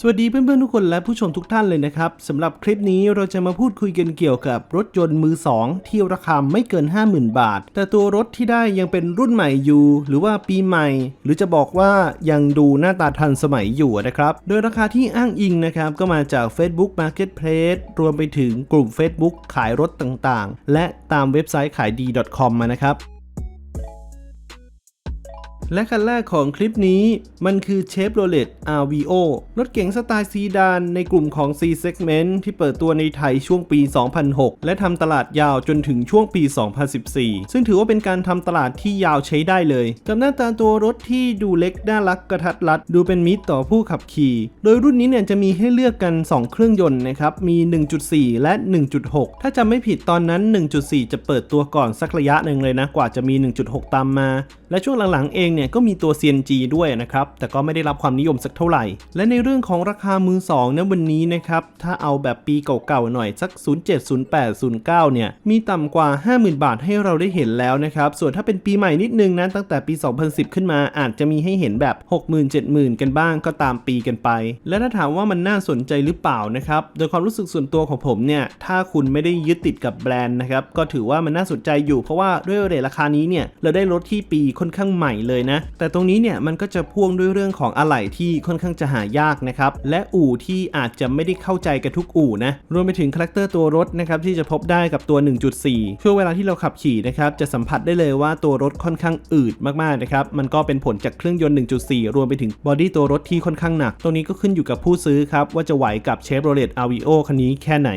สวัสดีเพื่อนๆทุกคนและผู้ชมทุกท่านเลยนะครับสำหรับคลิปนี้เราจะมาพูดคุยกันเกี่ยวกับรถยนต์มือ 2 ที่ราคาไม่เกิน 50,000 บาท แต่ตัวรถที่ได้ยังเป็นรุ่นใหม่อยู่ หรือว่าปีใหม่ หรือจะบอกว่ายังดูหน้าตาทันสมัยอยู่นะครับ โดยราคาที่อ้างอิงนะครับก็มาจาก Facebook Marketplace รวมไปถึงกลุ่ม Facebook ขายรถต่างๆ และตามเว็บไซต์ขายดี .com มานะครับ และคันแรกของคลิปนี้มันคือ Chevrolet RVO รถเก๋งสไตล์ซีดานในกลุ่มของ C segment ที่เปิดตัวในไทยช่วงปี 2006 และทำตลาดยาวจนถึงช่วงปี 2014 ซึ่งถือว่าเป็นการทำตลาดที่ยาวใช้ได้เลย กับหน้าตาตัวรถที่ดูเล็กน่ารักกระทัดรัด ดูเป็นมิตรต่อผู้ขับขี่ โดยรุ่นนี้เนี่ยจะมีให้เลือกกัน 2 เครื่องยนต์นะครับ มี 1.4 และ 1.6 ถ้าจำไม่ผิดตอนนั้น 1.4 จะเปิดตัวก่อนสักระยะหนึ่งเลยนะ กว่าจะมี 1.6 ตามมา และช่วงหลังๆเองเนี่ยก็มีตัว CNG ด้วยนะครับ แต่ก็ไม่ได้รับความนิยมสักเท่าไหร่ และในเรื่องของราคามือ2นะวันนี้นะครับ ถ้าเอาแบบปีเก่าๆหน่อยสัก 07 08 09 เนี่ย มีต่ำกว่า 50,000 บาทให้เราได้เห็นแล้วนะครับ ส่วนถ้าเป็นปีใหม่นิดนึงนะตั้งแต่ปี 2010 ขึ้นมาอาจจะมีให้เห็นแบบ 60,000 70,000 กันบ้างก็ตามปีกันไป และถ้าถามว่ามันน่าสนใจหรือเปล่านะครับ โดยความรู้สึกส่วนตัวของผมเนี่ย ถ้าคุณไม่ได้ยึดติดกับแบรนด์นะครับ ก็ถือว่ามันน่าสนใจอยู่ เพราะว่าด้วยเรทราคานี้เนี่ย เราได้รถที่ปีค่อนข้างใหม่เลยนะ แต่ตรงนี้เนี่ยมันก็จะพ่วงด้วยเรื่องของอะไหล่ที่ค่อนข้างจะหายากนะครับ และอู่ที่อาจจะไม่ได้เข้าใจกันทุกอู่นะ รวมไปถึงคาแรคเตอร์ตัวรถนะครับที่จะพบได้กับตัว 1.4 ช่วงเวลาที่เราขับขี่นะครับจะสัมผัสได้เลยว่าตัวรถค่อนข้างอืดมากๆนะครับ มันก็เป็นผลจากเครื่องยนต์ 1.4 รวมไปถึงบอดี้ตัวรถที่ค่อนข้างหนัก ตรงนี้ก็ขึ้นอยู่กับผู้ซื้อครับว่าจะไหวกับ Chevrolet Aveo คันนี้แค่ไหน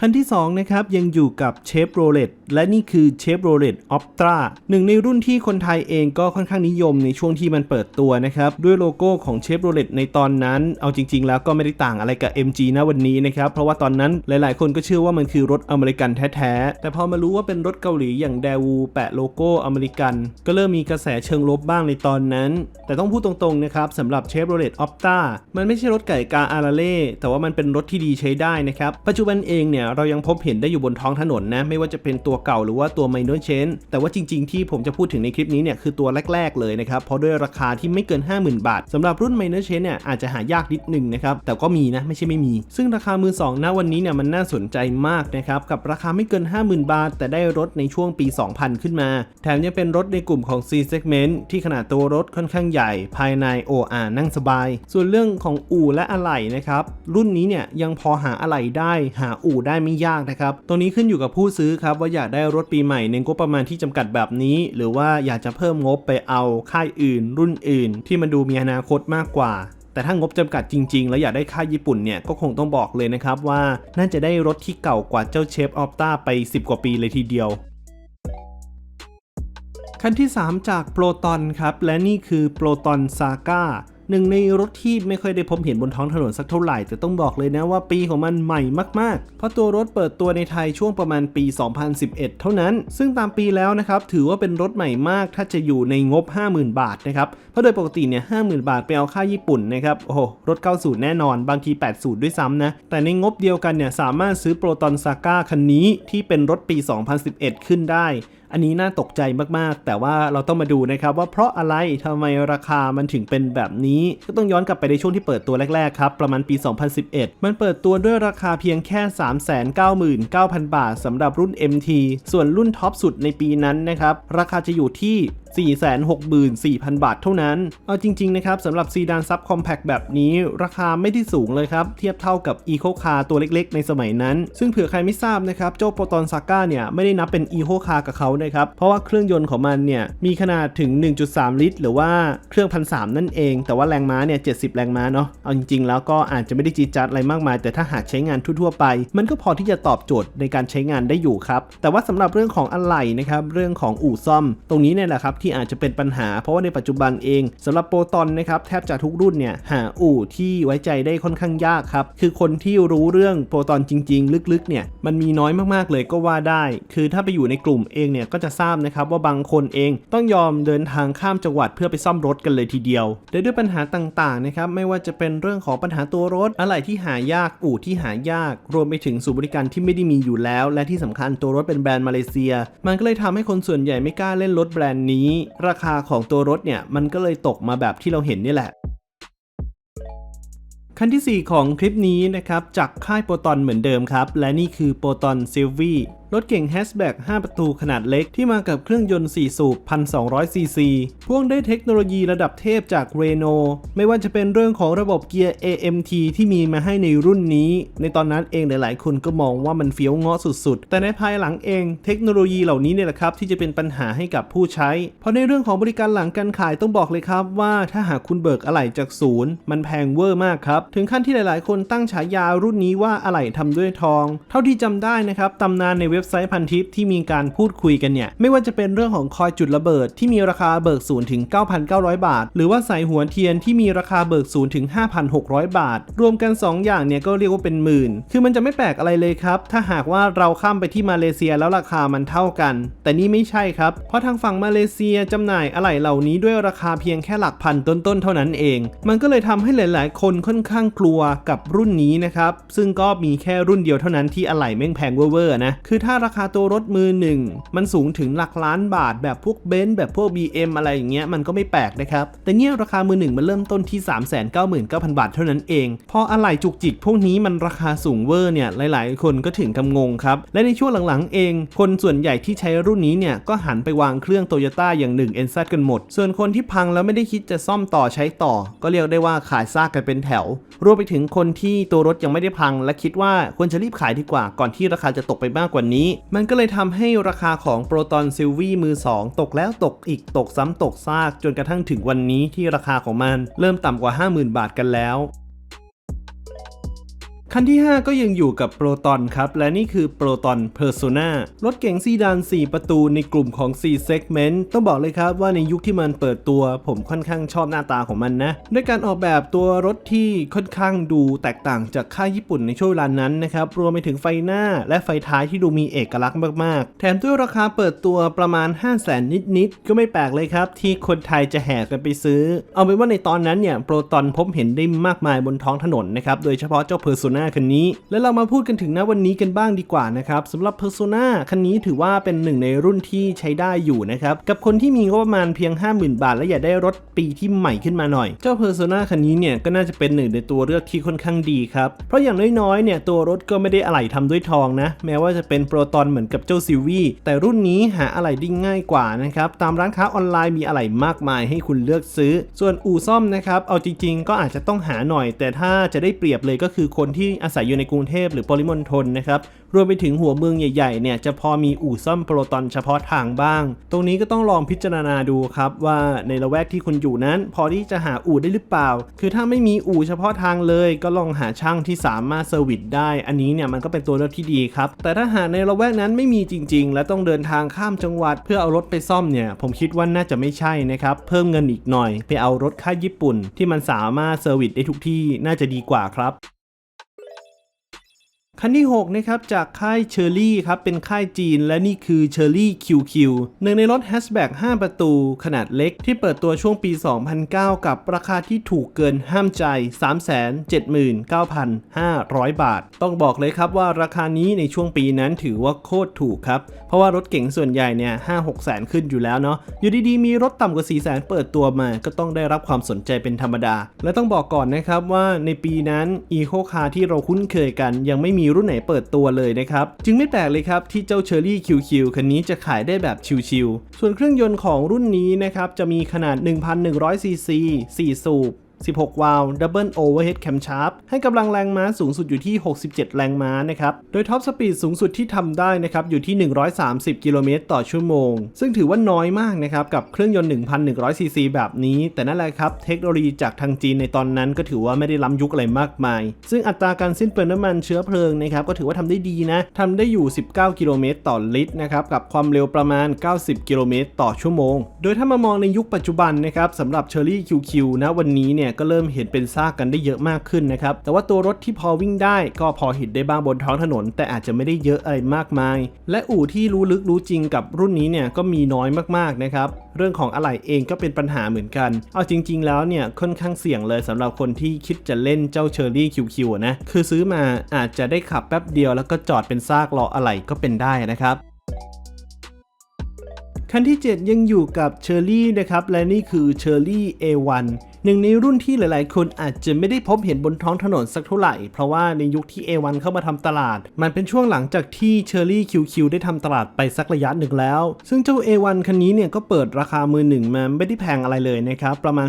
คันที่ 2 นะครับ ยังอยู่กับ Chevrolet และนี่คือ Chevrolet Optra หนึ่งในรุ่นที่คนไทยเองก็ค่อนข้างนิยมในช่วงที่มันเปิดตัวนะครับ ด้วยโลโก้ของ Chevrolet ในตอนนั้น เอาจริง ๆ แล้วก็ไม่ได้ต่างอะไรกับ MG นะวันนี้นะครับ เพราะว่าตอนนั้นหลายๆ คนก็เชื่อว่ามันคือรถอเมริกันแท้ๆ แต่พอมารู้ว่าเป็นรถเกาหลีอย่าง Daewoo แปะโลโก้อเมริกัน ก็เริ่มมีกระแสเชิงลบบ้างในตอนนั้น แต่ต้องพูดตรงๆนะครับสำหรับ Chevrolet Optra มันไม่ใช่รถไก่กาอาราเล่แต่ว่ามันเป็นรถที่ดีใช้ได้นะครับปัจจุบันเองเนี่ยเรายังพบเห็นได้อยู่บนท้องถนนนะ ไม่ว่าจะเป็นตัวเก่าหรือว่าตัว minor change แต่ว่าจริง ๆ ที่ผมจะพูดถึงในคลิปนี้เนี่ยคือตัวแรก ๆ เลยนะครับ เพราะด้วยราคาที่ไม่เกิน 50,000 บาทสำหรับรุ่น minor change เนี่ยอาจจะหายากนิดนึงนะครับ แต่ก็มีนะ ไม่ใช่ไม่มี ซึ่งราคามือ2ณวันนี้เนี่ยมันน่าสนใจมากนะครับ กับราคาไม่เกิน 50,000 บาท แต่ได้รถในช่วงปี 2000 ขึ้นมา แถมยังเป็นรถในกลุ่มของ C segment ที่ขนาดตัวรถค่อนข้างใหญ่ ภายใน OR นั่งสบาย ส่วนเรื่องของอู่และอะไหล่นะครับรุ่นนี้เนี่ยยังพอหาอะไหล่ได้หาอู่ได้ไม่ยากนะครับ ตรงนี้ขึ้นอยู่กับผู้ซื้อครับว่าอยากได้รถปีใหม่ในงบประมาณที่จำกัดแบบนี้ หรือว่าอยากจะเพิ่มงบไปเอาค่ายอื่น รุ่นอื่น ที่มันดูมีอนาคตมากกว่าแต่ถ้างบจำกัดจริงๆ แล้วอยากได้ค่ายญี่ปุ่นเนี่ย ก็คงต้องบอกเลยนะครับว่า น่าจะได้รถที่เก่ากว่าเจ้าเชฟออฟต้าไป 10 กว่าปีเลยทีเดียว คันที่ 3 จากโปรตอนครับ และนี่คือโปรตอนซาก้า หนึ่งในรถที่ไม่ค่อยได้พบเห็นบนท้องถนนสักเท่าไหร่ แต่ต้องบอกเลยนะว่าปีของมันใหม่มากๆ เพราะตัวรถเปิดตัวในไทยช่วงประมาณปี 2011 เท่านั้น ซึ่งตามปีแล้วนะครับถือว่าเป็นรถใหม่มากถ้าจะอยู่ในงบ 50,000 บาทนะครับเพราะโดยปกติเนี่ย50,000บาทไปเอาค่าญี่ปุ่นนะครับโอ้โหรถ 90 แน่นอน บางที 80 ด้วยซ้ำนะแต่ในงบเดียวกันเนี่ยสามารถซื้อโปรตอนซาก้าคันนี้ที่เป็นรถปี 2011 ขึ้นได้ อันนี้น่าตกใจมากๆ แต่ว่าเราต้องมาดูนะครับว่าเพราะอะไรทำไมราคามันถึงเป็นแบบนี้ ก็ต้องย้อนกลับไปในช่วงที่เปิดตัวแรกๆครับ ประมาณปี 2011 มันเปิดตัวด้วยราคาเพียงแค่ 399,000 บาทสำหรับรุ่น MT ส่วนรุ่นท็อปสุดในปีนั้นนะครับ ราคาจะอยู่ที่ 464,000 บาทเท่านั้น เอาจริง ๆ นะครับสำหรับซีดานซับคอมแพคแบบนี้ ราคาไม่ได้สูงเลยครับ เทียบเท่ากับ Eco Car ตัวเล็กๆ ในสมัยนั้น ซึ่งเผื่อใครไม่ทราบนะครับ เจ้าโปรตอนซาก้าเนี่ย ไม่ได้นับเป็น Eco Car กับเขานะครับ เพราะว่าเครื่องยนต์ของมันเนี่ย มีขนาดถึง 1.3 ลิตร หรือว่าเครื่องพันสนั่นเอง แต่ว่าแรงม้าเนี่ย 70 แรงม้าเนาะเอาจริงๆ แล้วก็อาจจะไม่ได้จีจัดอะไรมากมาย แต่ถ้าหากใช้งานทั่วๆไป มันก็พอที่จะตอบโจทย์ในการใช้งานได้อยู่ครับแต่ว่าสำหรับเรื่องของอะไหล่นะครับเรื่องของอู่ซ่อม ตรงนี้เนี่ยแหละครับทอาจจะเป็นปัญหา เพราะว่าในปัจจุบันเองสำหรับโปรตอนนะครับแทบจะทุกรุ่นเนี่ยหาอู่ที่ไว้ใจได้ค่อนข้างยากครับ คือคนที่รู้เรื่องโปรตอนจริง ๆ ลึกๆเนี่ยมันมีน้อยมากๆเลยก็ว่าได้ คือถ้าไปอยู่ในกลุ่มเองเนี่ยก็จะทราบนะครับว่าบางคนเองต้องยอมเดินทางข้ามจังหวัดเพื่อไปซ่อมรถกันเลยทีเดียวและด้วยปัญหาต่างๆนะครับไม่ว่าจะเป็นเรื่องของปัญหาตัวรถ อะไรที่หายากอู่ที่หายาก รวมไปถึงศูนย์บริการที่ไม่ได้มีอยู่แล้ว และที่สำคัญตัวรถเป็นแบรนด์มาเลเซีย มันก็เลยทำให้คนส่วนใหญ่ไม่กล้าเล่นรถแบรนด์นี้ี้ราคาของตัวรถเนี่ยมันก็เลยตกมาแบบที่เราเห็นนี่แหละขั้นที่ 4 ของคลิปนี้นะครับจากค่ายโปรตอนเหมือนเดิมครับ และนี่คือโปรตอนซิลวี่ รถเก่งแฮชแบ็ก5 ประตูขนาดเล็กที่มากับเครื่องยนต์ 4 สูบ 1,200 ซีซีพ่วงได้เทคโนโลยีระดับเทพจากเรโนไม่ว่าจะเป็นเรื่องของระบบเกียร์ AMT ที่มีมาให้ในรุ่นนี้ ในตอนนั้นเองหลาย ๆ คนก็มองว่ามันเฟี้ยวง้อสุด ๆ แต่ในภายหลังเองเทคโนโลยีเหล่านี้เนี่ยแหละครับที่จะเป็นปัญหาให้กับผู้ใช้ เพราะในเรื่องของบริการหลังการขายต้องบอกเลยครับว่าถ้าหากคุณเบิกอะไหล่จากศูนย์มันแพงเวอร์มากครับถึงขั้นที่หลาย ๆ คนตั้งฉายารุ่นนี้ว่าอะไหล่ทำด้วยทอง เท่าที่จำได้นะครับตำนานในเว็บ็บไซต์พันทิปที่มีการพูดคุยกันเนี่ย ไม่ว่าจะเป็นเรื่องของคอยจุดระเบิดที่มีราคาเบิกศูนย์ถึง 9,900 บาท หรือว่าสายหัวเทียนที่มีราคาเบิกศูนย์ถึง 5,600 บาท รวมกัน 2 อย่างเนี่ยก็เรียกว่าเป็นหมื่น คือมันจะไม่แปลกอะไรเลยครับ ถ้าหากว่าเราข้ามไปที่มาเลเซียแล้วราคามันเท่ากัน แต่นี่ไม่ใช่ครับ เพราะทางฝั่งมาเลเซียจำหน่ายอะไหล่เหล่านี้ด้วยราคาเพียงแค่หลักพันต้นๆเท่านั้นเอง มันก็เลยทำให้หลาย ๆ คนค่อนข้างกลัวกับรุ่นนี้นะครับ ซึ่งก็มีแค่รุ่นเดียวเท่านั้นที่อะไหล่แม่งแพงเวอร์ๆนะ คือถ้าราคาตัวรถมือหนึ่งมันสูงถึงหลักล้านบาท แบบพวกเบนซ์แบบพวก BM อะไรอย่างเงี้ยมันก็ไม่แปลกนะครับ แต่เนี่ยราคามือหนึ่งมันเริ่มต้นที่ 399,000 บาทเท่านั้นเอง พออะไหล่จุกจิกพวกนี้มันราคาสูงเวอร์เนี่ยหลาย ๆ คนก็ถึงกำงงครับ และในช่วงหลัง ๆ เอง คนส่วนใหญ่ที่ใช้รุ่นนี้เนี่ยก็หันไปวางเครื่องโตโยต้าอย่างหนึ่งเอ็นซกันหมด ส่วนคนที่พังแล้วไม่ได้คิดจะซ่อมต่อใช้ต่อ ก็เรียกได้ว่าขายซากกันเป็นแถว รวมไปถึงคนที่ตัวรถยังไม่ได้พัง และคิดว่าควรจะรีบขายดีกว่าก่อนที่ราคาจะตกไปมากกว่านี้มันก็เลยทำให้ราคาของโปรตอนซิลวีมือ 2 ตกแล้วตกอีกตกซ้ำตกซาก จนกระทั่งถึงวันนี้ที่ราคาของมันเริ่มต่ำกว่า 50,000 บาทกันแล้ว คันที่ 5 ก็ยังอยู่กับโปรตอนครับ และนี่คือโปรตอนเพอร์โซนารถเก๋งซีดาน 4 ประตูในกลุ่มของ4 segment ต้องบอกเลยครับว่าในยุคที่มันเปิดตัว ผมค่อนข้างชอบหน้าตาของมันนะด้วยการออกแบบตัวรถที่ค่อนข้างดูแตกต่างจากค่ายญี่ปุ่นในช่วงเวลานั้นนะครับรวมไปถึงไฟหน้าและไฟท้ายที่ดูมีเอกลักษณ์มากๆ แถมด้วยราคาเปิดตัวประมาณ 5 0 0แสนนิดๆก็ไม่แปลกเลยครับ ที่คนไทยจะแห่กันไปซื้อ เอาเป็นว่าในตอนนั้นเนี่ยโปรตอนพบเห็นได้มากมายบนท้องถนนนะครับโดยเฉพาะเจ้าเพอร์โซนาคันนี้ แล้วเรามาพูดกันถึงณวันนี้กันบ้างดีกว่านะครับสำหรับ Persona คันนี้ถือว่าเป็นหนึ่งในรุ่นที่ใช้ได้อยู่นะครับ กับคนที่มีงบประมาณเพียง 50,000 บาท และอยากได้รถปีที่ใหม่ขึ้นมาหน่อย เจ้า Persona คันนี้เนี่ยก็น่าจะเป็นหนึ่งในตัวเลือกที่ค่อนข้างดีครับ เพราะอย่างน้อยๆเนี่ยตัวรถก็ไม่ได้อะไหล่ทำด้วยทองนะ แม้ว่าจะเป็นโปรตอนเหมือนกับเจ้าซิวีแต่รุ่นนี้หาอะไหล่ได้ง่ายกว่านะครับตามร้านค้าออนไลน์มีอะไหล่มากมายให้คุณเลือกซื้อ ส่วนอู่ซ่อมนะครับเอาจริง ๆ ก็อาจจะต้องหาหน่อย แต่ถ้าจะได้เปรียบเลยก็คือคนที่อาศัยอยู่ในกรุงเทพหรือปริมณฑลนะครับรวมไปถึงหัวเมืองใหญ่ๆเนี่ยจะพอมีอู่ซ่อมโปรตอนเฉพาะทางบ้าง ตรงนี้ก็ต้องลองพิจารณาดูครับว่าในละแวกที่คุณอยู่นั้น พอที่จะหาอู่ได้หรือเปล่า คือถ้าไม่มีอู่เฉพาะทางเลย ก็ลองหาช่างที่สามารถเซอร์วิสได้ อันนี้เนี่ยมันก็เป็นตัวเลือกที่ดีครับ แต่ถ้าหาในละแวกนั้นไม่มีจริง ๆ และต้องเดินทางข้ามจังหวัด เพื่อเอารถไปซ่อมเนี่ยผมคิดว่าน่าจะไม่ใช่นะครับเพิ่มเงินอีกหน่อย ไปเอารถค่ายญี่ปุ่น ที่มันสามารถเซอร์วิสได้ทุกที่น่าจะดีกว่าครับ คันที่ 6 นะครับจากค่ายเชอร์รี่ครับเป็นค่ายจีน และนี่คือเชอร์รี่ QQ หนึ่งในรถแฮชแบ็ก5ประตูขนาดเล็กที่เปิดตัวช่วงปี 2009 กับราคาที่ถูกเกินห้ามใจ 379,500 บาท ต้องบอกเลยครับว่าราคานี้ในช่วงปีนั้นถือว่าโคตรถูกครับ เพราะว่ารถเก๋งส่วนใหญ่เนี่ย5-6แสนขึ้นอยู่แล้วเนาะอยู่ดีๆ มีรถต่ำกว่า4แสนเปิดตัวมา ก็ต้องได้รับความสนใจเป็นธรรมดา และต้องบอกก่อนนะครับว่าในปีนั้น Eco Car ที่เราคุ้นเคยกันยังไม่มีรุ่นไหนเปิดตัวเลยนะครับ จึงไม่แปลกเลยครับที่เจ้าเชอรี่คิวคันนี้จะขายได้แบบชิวๆส่วนเครื่องยนต์ของรุ่นนี้นะครับจะมีขนาด 1,100ซีซี4สูบ 16 วาล์ว Double Overhead Camshaft ให้กำลังแรงม้าสูงสุดอยู่ที่ 67 แรงม้านะครับ โดยท็อปสปีดสูงสุดที่ทำได้นะครับอยู่ที่ 130 กิโลเมตรต่อชั่วโมง ซึ่งถือว่าน้อยมากนะครับ กับเครื่องยนต์ 1,100 ซีซีแบบนี้ แต่นั่นแหละครับ เทคโนโลยีจากทางจีนในตอนนั้นก็ถือว่าไม่ได้ล้ำยุคอะไรมากมาย ซึ่งอัตราการสิ้นเปลืองน้ำมันเชื้อเพลิงนะครับก็ถือว่าทำได้ดีนะทำได้อยู่ 19 กิโลเมตรต่อลิตรนะครับกับความเร็วประมาณ 90 กิโลเมตรต่อชั่วโมง โดยถ้ามามองในยุคปัจจุบันนะครับสำหรับ Cherry QQ นะวันนี้เนี่ยก็เริ่มเห็นเป็นซากกันได้เยอะมากขึ้นนะครับ แต่ว่าตัวรถที่พอวิ่งได้ก็พอเห็นได้บ้างบนท้องถนน แต่อาจจะไม่ได้เยอะอะไรมากมาย และอู่ที่รู้ลึกรู้จริงกับรุ่นนี้เนี่ยก็มีน้อยมากๆนะครับเรื่องของอะไหล่เองก็เป็นปัญหาเหมือนกัน เอาจริง ๆ แล้วเนี่ยค่อนข้างเสี่ยงเลยสำหรับคนที่คิดจะเล่นเจ้าเชอร์รี่คิวคิวนะ คือซื้อมาอาจจะได้ขับแป๊บเดียวแล้วก็จอดเป็นซากรออะไหล่ก็เป็นได้นะครับคันที่ 7 ยังอยู่กับเชอร์รี่นะครับ และนี่คือเชอร์รี่ A1 ใน หนึ่งในรุ่นที่หลายๆ คนอาจจะไม่ได้พบเห็นบนท้องถนนสักเท่าไหร่ เพราะว่าในยุคที่ A1 เข้ามาทำตลาด มันเป็นช่วงหลังจากที่ Cherry QQ ได้ทำตลาดไปสักระยะหนึ่งแล้ว ซึ่งเจ้า A1 คันนี้เนี่ยก็เปิดราคามือหนึ่งมาไม่ได้แพงอะไรเลยนะครับ ประมาณ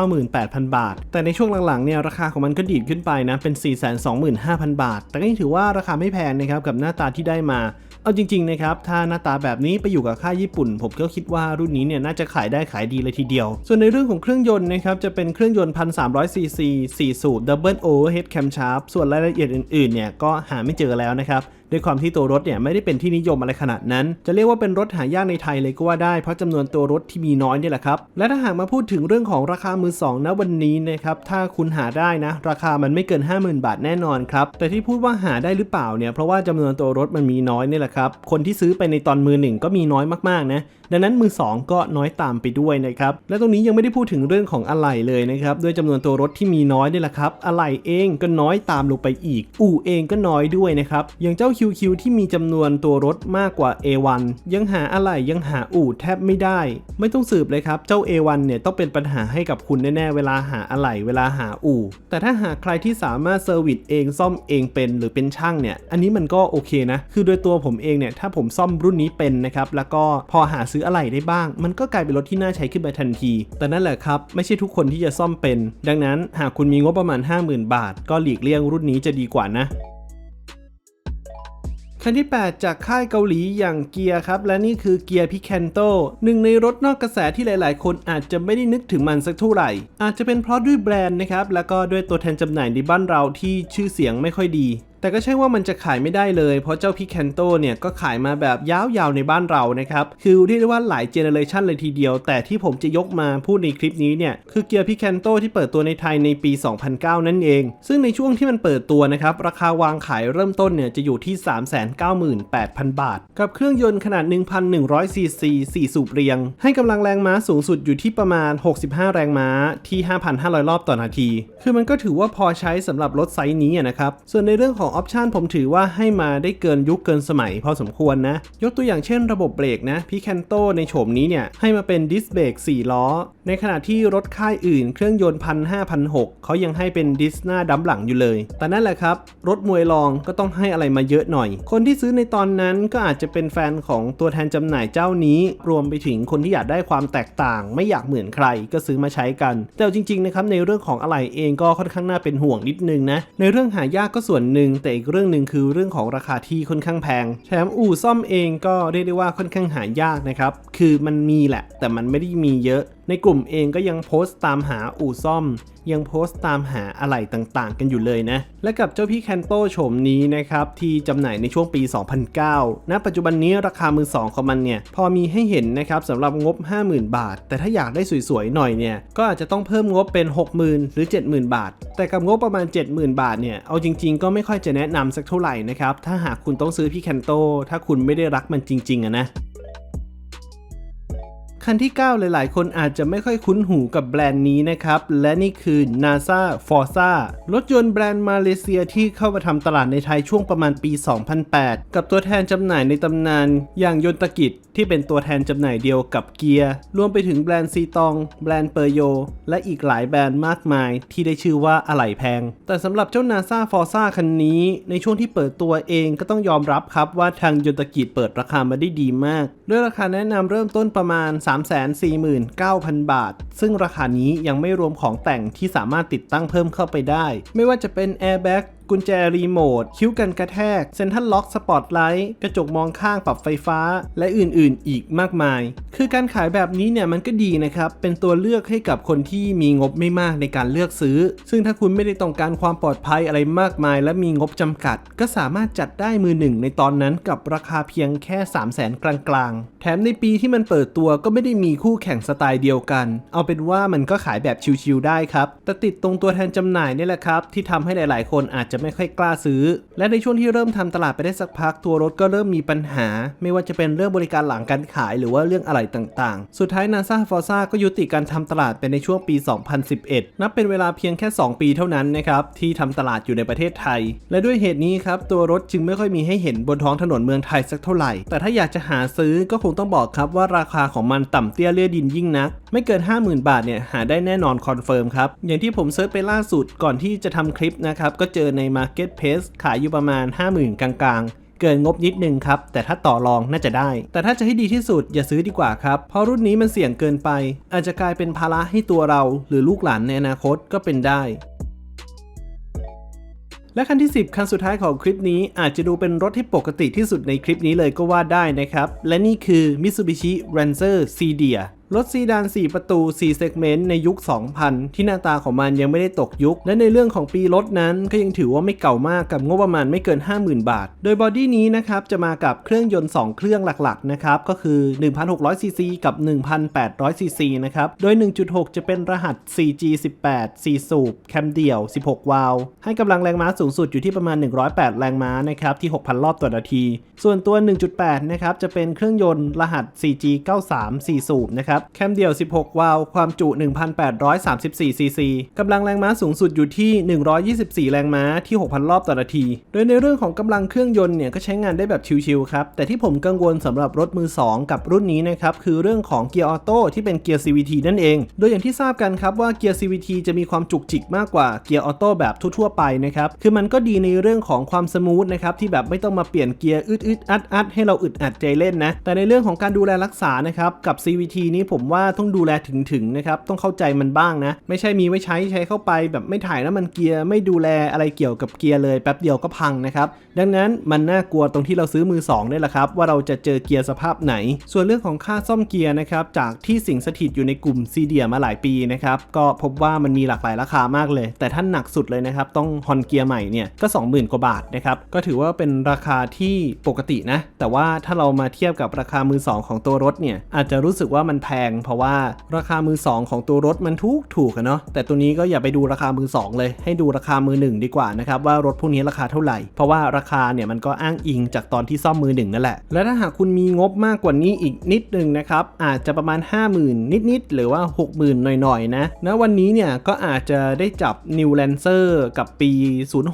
398,000 บาท แต่ในช่วงหลังๆ เนี่ยราคาของมันก็ดีดขึ้นไปนะ เป็น 425,000 บาท แต่ก็ยังถือว่าราคาไม่แพงนะครับกับหน้าตาที่ได้มา เอาจริงๆนะครับถ้าหน้าตาแบบนี้ไปอยู่กับค่ายญี่ปุ่น ผมก็คิดว่ารุ่นนี้เนี่ยน่าจะขายได้ขายดีเลยทีเดียว ส่วนในเรื่องของเครื่องยนต์นะครับจะเป็นเครื่องยนต์ 1,300ซีซี4สูบ Double Overhead Camshaft ส่วนรายละเอียดอื่นๆเนี่ยก็หาไม่เจอแล้วนะครับด้วยความที่ตัวรถเนี่ยไม่ได้เป็นที่นิยมอะไรขนาดนั้น จะเรียกว่าเป็นรถหายากในไทยเลยก็ว่าได้เพราะจำนวนตัวรถที่มีน้อยนี่แหละครับ และถ้าหากมาพูดถึงเรื่องของราคามือสองนะวันนี้นะครับถ้าคุณหาได้นะ ราคามันไม่เกิน 50,000 บาทแน่นอนครับแต่ที่พูดว่าหาได้หรือเปล่าเนี่ยเพราะว่าจำนวนตัวรถมันมีน้อยนี่แหละครับคนที่ซื้อไปในตอนมือหนึ่งก็มีน้อยมากๆนะดังนั้นมือ 2 ก็น้อยตามไปด้วยนะครับ และตรงนี้ยังไม่ได้พูดถึงเรื่องของอะไหล่เลยนะครับ ด้วยจำนวนตัวรถที่มีน้อยนี่แหละครับ อะไหล่เองก็น้อยตามลงไปอีก อู่เองก็น้อยด้วยนะครับ อย่างเจ้า QQ ที่มีจำนวนตัวรถมากกว่า A1 ยังหาอะไหล่ยังหาอู่แทบไม่ได้ ไม่ต้องสืบเลยครับ เจ้า A1 เนี่ยต้องเป็นปัญหาให้กับคุณแน่ๆ เวลาหาอะไหล่เวลาหาอู่ แต่ถ้าหาใครที่สามารถเซอร์วิสเองซ่อมเองเป็นหรือเป็นช่างเนี่ยอันนี้มันก็โอเคนะ คือโดยตัวผมเองเนี่ยถ้าผมซ่อมรุ่นนี้เป็นนะครับแล้วก็พอหาซื้ออะไหล่ได้บ้าง มันก็กลายเป็นรถที่น่าใช้ขึ้นมาทันที แต่นั่นแหละครับไม่ใช่ทุกคนที่จะซ่อมเป็น ดังนั้นหากคุณมีงบประมาณ 50,000 บาท ก็หลีกเลี่ยงรุ่นนี้จะดีกว่านะ คันที่ 8 จากค่ายเกาหลีอย่างเกียร์ครับ และนี่คือเกียร์พิแคนโตหนึ่งในรถนอกกระแสที่หลาย ๆ คนอาจจะไม่ได้นึกถึงมันสักเท่าไหร่ อาจจะเป็นเพราะด้วยแบรนด์นะครับแล้วก็ด้วยตัวแทนจำหน่ายในบ้านเราที่ชื่อเสียงไม่ค่อยดีแต่ก็ใช่ว่ามันจะขายไม่ได้เลย เพราะเจ้าพิแคนโตเนี่ยก็ขายมาแบบยาวๆในบ้านเรานะครับ คือเรียกได้ว่าหลายเจเนอเรชันเลยทีเดียว แต่ที่ผมจะยกมาพูดในคลิปนี้เนี่ย คือเกียร์พิแคนโตที่เปิดตัวในไทยในปี 2009 นั่นเอง ซึ่งในช่วงที่มันเปิดตัวนะครับ ราคาวางขายเริ่มต้นเนี่ยจะอยู่ที่ 398,000 บาท กับเครื่องยนต์ขนาด 1,100 ซีซี 4 สูบเรียง ให้กำลังแรงม้าสูงสุดอยู่ที่ประมาณ 65 แรงม้าที่ 5,500 รอบต่อนาที คือมันก็ถือว่าพอใช้สำหรับรถไซส์นี้นะครับ ส่วนในเรื่องของออปชันผมถือว่าให้มาได้เกินยุคเกินสมัยพอสมควรนะ ยกตัวอย่างเช่นระบบเบรกนะพี่แคนโตในโฉมนี้เนี่ยให้มาเป็นดิสเบรก4 ล้อ ในขณะที่รถค่ายอื่นเครื่องยนต์พันห้าพันหกเขายังให้เป็นดิสหน้าดัมหลังอยู่เลย แต่นั่นแหละครับ รถมวยรองก็ต้องให้อะไรมาเยอะหน่อย คนที่ซื้อในตอนนั้นก็อาจจะเป็นแฟนของตัวแทนจำหน่ายเจ้านี้ รวมไปถึงคนที่อยากได้ความแตกต่าง ไม่อยากเหมือนใครก็ซื้อมาใช้กัน แต่จริงๆนะครับในเรื่องของอะไหล่เองก็ค่อนข้างน่าเป็นห่วงนิดนึงนะในเรื่องหายากก็ส่วนหนึ่งแต่อีกเรื่องหนึ่งคือเรื่องของราคาที่ค่อนข้างแพง แถมอู่ซ่อมเองก็เรียกได้ว่าค่อนข้างหายากนะครับ คือมันมีแหละ แต่มันไม่ได้มีเยอะ ในกลุ่มเองก็ยังโพสต์ตามหาอู่ซ่อม ยังโพสต์ตามหาอะไหล่ต่างๆ กันอยู่เลยนะ และกับเจ้าพี่แคนโตโฉมนี้นะครับ ที่จำหน่ายในช่วงปี 2009 ณ ปัจจุบันนี้ราคามือสองของมันเนี่ย พอมีให้เห็นนะครับสำหรับงบ 50,000 บาท แต่ถ้าอยากได้สวยๆ หน่อยเนี่ย ก็อาจจะต้องเพิ่มงบเป็น 60,000 หรือ 70,000 บาท แต่กับงบประมาณ 70,000 บาทเนี่ย เอาจริง ๆ ก็ไม่ค่อยจะแนะนำสักเท่าไหร่นะครับ ถ้าหากคุณต้องซื้อพี่แคนโตถ้าคุณไม่ได้รักมันจริงๆอะนะ คันที่ 9 หลายๆ คนอาจจะไม่ค่อยคุ้นหูกับแบรนด์นี้นะครับ และนี่คือ NASA Forza รถยนต์แบรนด์มาเลเซียที่เข้ามาทำตลาดในไทยช่วงประมาณปี 2008 กับตัวแทนจำหน่ายในตำนาน อย่างยนตกิจที่เป็นตัวแทนจำหน่ายเดียวกับเกียร์ รวมไปถึงแบรนด์ซีตอง แบรนด์เปอร์โย และอีกหลายแบรนด์มากมาย ที่ได้ชื่อว่าอะไหล่แพง แต่สำหรับเจ้า NASA Forza คันนี้ ในช่วงที่เปิดตัวเองก็ต้องยอมรับครับว่าทางยนตกิจเปิดราคามาได้ดีมาก ด้วยราคาแนะนำเริ่มต้นประมาณ3 349,000 บาท ซึ่งราคานี้ยังไม่รวมของแต่งที่สามารถติดตั้งเพิ่มเข้าไปได้ ไม่ว่าจะเป็นแอร์แบ็ กุญแจรีโมท คิ้วกันกระแทก เซ็นทรัลล็อกสปอตไลท์ กระจกมองข้างปรับไฟฟ้า และอื่นๆ อีกมากมาย คือการขายแบบนี้เนี่ยมันก็ดีนะครับ เป็นตัวเลือกให้กับคนที่มีงบไม่มากในการเลือกซื้อ ซึ่งถ้าคุณไม่ได้ต้องการความปลอดภัยอะไรมากมาย และมีงบจำกัด ก็สามารถจัดได้มือหนึ่งในตอนนั้นกับราคาเพียงแค่ 3 0 0แสนกลางๆ แถมในปีที่มันเปิดตัวก็ไม่ได้มีคู่แข่งสไตล์เดียวกัน เอาเป็นว่ามันก็ขายแบบชิวๆได้ครับ แต่ติดตรงตัวแทนจำหน่ายนี่แหละครับที่ทำให้หลาย ๆ คนอาจจะจะไม่ค่อยกล้าซื้อ และในช่วงที่เริ่มทำตลาดไปได้สักพักตัวรถก็เริ่มมีปัญหา ไม่ว่าจะเป็นเรื่องบริการหลังการขายหรือว่าเรื่องอะไรต่างๆ สุดท้าย NASA Forza ก็ยุติการทำตลาดไปในช่วงปี 2011 นับเป็นเวลาเพียงแค่ 2 ปีเท่านั้นนะครับที่ทำตลาดอยู่ในประเทศไทย และด้วยเหตุนี้ครับตัวรถจึงไม่ค่อยมีให้เห็นบนท้องถนนเมืองไทยสักเท่าไหร่ แต่ถ้าอยากจะหาซื้อก็คงต้องบอกครับว่าราคาของมันต่ำเตี้ยเลี่ยดินยิ่งนักไม่เกิน 50,000 บาทเนี่ยหาได้แน่นอนคอนเฟิร์มครับ อย่างที่ผมเซิร์ชไปล่าสุดก่อนที่จะทำคลิปนะครับ ก็เจอใน Marketplace ขายอยู่ประมาณ 50,000 กลางๆเกินงบนิดนึงครับ แต่ถ้าต่อรองน่าจะได้ แต่ถ้าจะให้ดีที่สุดอย่าซื้อดีกว่าครับ เพราะรุ่นนี้มันเสี่ยงเกินไป อาจจะกลายเป็นภาระให้ตัวเรา หรือลูกหลานในอนาคตก็เป็นได้ และคันที่ 10 คันสุดท้ายของคลิปนี้อาจจะดูเป็นรถที่ปกติที่สุดในคลิปนี้เลยก็ว่าได้นะครับ และนี่คือ Mitsubishi Lancer Sedan รถซีดาน 4 ประตู4 segment ในยุค 2000 ที่หน้าตาของมันยังไม่ได้ตกยุค และในเรื่องของปีรถนั้นก็ยังถือว่าไม่เก่ามากกับงบประมาณไม่เกิน 50,000 บาท โดยบอดี้นี้นะครับจะมากับเครื่องยนต์ 2 เครื่องหลักๆนะครับก็คือ 1,600cc กับ 1,800cc นะครับโดย 1.6 จะเป็นรหัส 4G18 4 สูบ แคมเดี่ยว 16 วาล์วให้กำลังแรงม้าสูงสุดอยู่ที่ประมาณ 108 แรงม้านะครับที่ 6,000 รอบต่อนาที ส่วนตัว 1.8 นะครับจะเป็นเครื่องยนต์รหัส 4G93 4 สูบนะครับแคมเดี่ยว 16 วาล์วความจุ 1,834 ซีซีกำลังแรงม้าสูงสุดอยู่ที่ 124 แรงม้าที่ 6,000 รอบต่อนาที โดยในเรื่องของกำลังเครื่องยนต์เนี่ยก็ใช้งานได้แบบชิลๆครับ แต่ที่ผมกังวลสำหรับรถมือ 2 กับรุ่นนี้นะครับ คือเรื่องของเกียร์ออโต้ที่เป็นเกียร์ CVT นั่นเอง โดยอย่างที่ทราบกันครับว่าเกียร์ CVT จะมีความจุกจิกมากกว่าเกียร์ออโต้แบบทั่วๆไปนะครับ คือมันก็ดีในเรื่องของความสมูทนะครับที่แบบไม่ต้องมาเปลี่ยนเกียร์อึดๆอัดๆให้เราอึดอัดใจเล่นนะ แต่ในเรื่องของการดูแลรักษานะครับกับ CVT นี้ผมว่าต้องดูแลถึงๆนะครับต้องเข้าใจมันบ้างนะ ไม่ใช่มีไว้ใช้ใช้เข้าไป แบบไม่ถ่ายน้ำมันเกียร์ไม่ดูแลอะไรเกี่ยวกับเกียร์เลย แป๊บเดียวก็พังนะครับดังนั้นมันน่ากลัวตรงที่เราซื้อมือ2นี่แหละครับว่าเราจะเจอเกียร์สภาพไหน ส่วนเรื่องของค่าซ่อมเกียร์นะครับจากที่สิงสถิตอยู่ในกลุ่มซีเดียมาหลายปีนะครับก็พบว่ามันมีหลากหลายราคามากเลย แต่ท่านหนักสุดเลยนะครับต้องฮอนเกียร์ใหม่เนี่ยก็ 20,000 กว่าบาทนะครับก็ถือว่าเป็นราคาที่ปกตินะ แต่ว่าถ้าเรามาเทียบกับราคามือสองของตัวรถเนี่ยอาจจะรู้สึกว่ามันแพง เพราะว่าราคามือสองของตัวรถมันถูกถูกอะเนาะแต่ตัวนี้ก็อย่าไปดูราคามือสองเลย ให้ดูราคามือหนึ่งดีกว่านะครับว่ารถพวกนี้ราคาเท่าไหร่ เพราะว่าราคาเนี่ยมันก็อ้างอิงจากตอนที่ซ่อมมือหนึ่งนั่นแหละ และถ้าหากคุณมีงบมากกว่านี้อีกนิดนึงนะครับอาจจะประมาณ 50,000 นิดๆหรือว่า 60,000 หน่อยๆนะณวันนี้เนี่ยก็อาจจะได้จับ New Lancer กับปี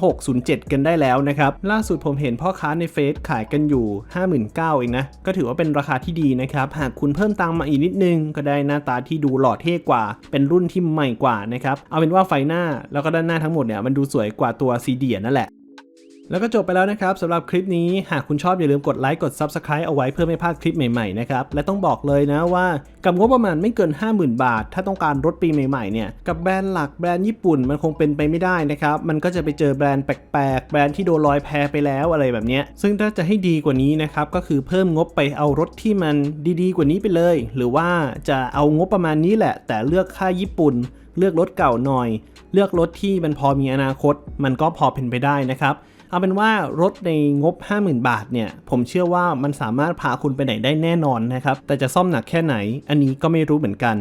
0607 กันได้แล้วนะครับล่าสุดผมเห็นพ่อค้าในเฟซขายกันอยู่ 59,000เองนะก็ถือว่าเป็นราคาที่ดีนะครับหากคุณเพิ่มตังมาอีกนิดนึงนึงก็ได้หน้าตาที่ดูหล่อเท่กว่า เป็นรุ่นที่ใหม่กว่านะครับ เอาเป็นว่าไฟหน้าแล้วก็ด้านหน้าทั้งหมดเนี่ยมันดูสวยกว่าตัวซีเดียนั่นแหละ แล้วก็จบไปแล้วนะครับสำหรับคลิปนี้หากคุณชอบอย่าลืมกดไลค์กด Subscribe เอาไว้เพื่อไม่พลาดคลิปใหม่ๆนะครับและต้องบอกเลยนะว่ากับงบประมาณไม่เกิน 50,000 บาท ถ้าต้องการรถปีใหม่ๆเนี่ยกับแบรนด์หลักแบรนด์ญี่ปุ่นมันคงเป็นไปไม่ได้นะครับมันก็จะไปเจอแบรนด์แปลกๆ แบรนด์ที่โดนลอยแพไปแล้วอะไรแบบนี้ซึ่งถ้าจะให้ดีกว่านี้นะครับก็คือเพิ่มงบไปเอารถที่มันดีๆ กว่านี้ไปเลย หรือว่าจะเอางบประมาณนี้แหละ แต่เลือกค่ายญี่ปุ่น เลือกรถเก่าหน่อย เลือกรถที่มันพอมีอนาคต มันก็พอเป็นไปได้นะครับ เอาเป็นว่ารถในงบ 50,000 บาทเนี่ย ผมเชื่อว่ามันสามารถพาคุณไปไหนได้แน่นอนนะครับ แต่จะซ่อมหนักแค่ไหน อันนี้ก็ไม่รู้เหมือนกัน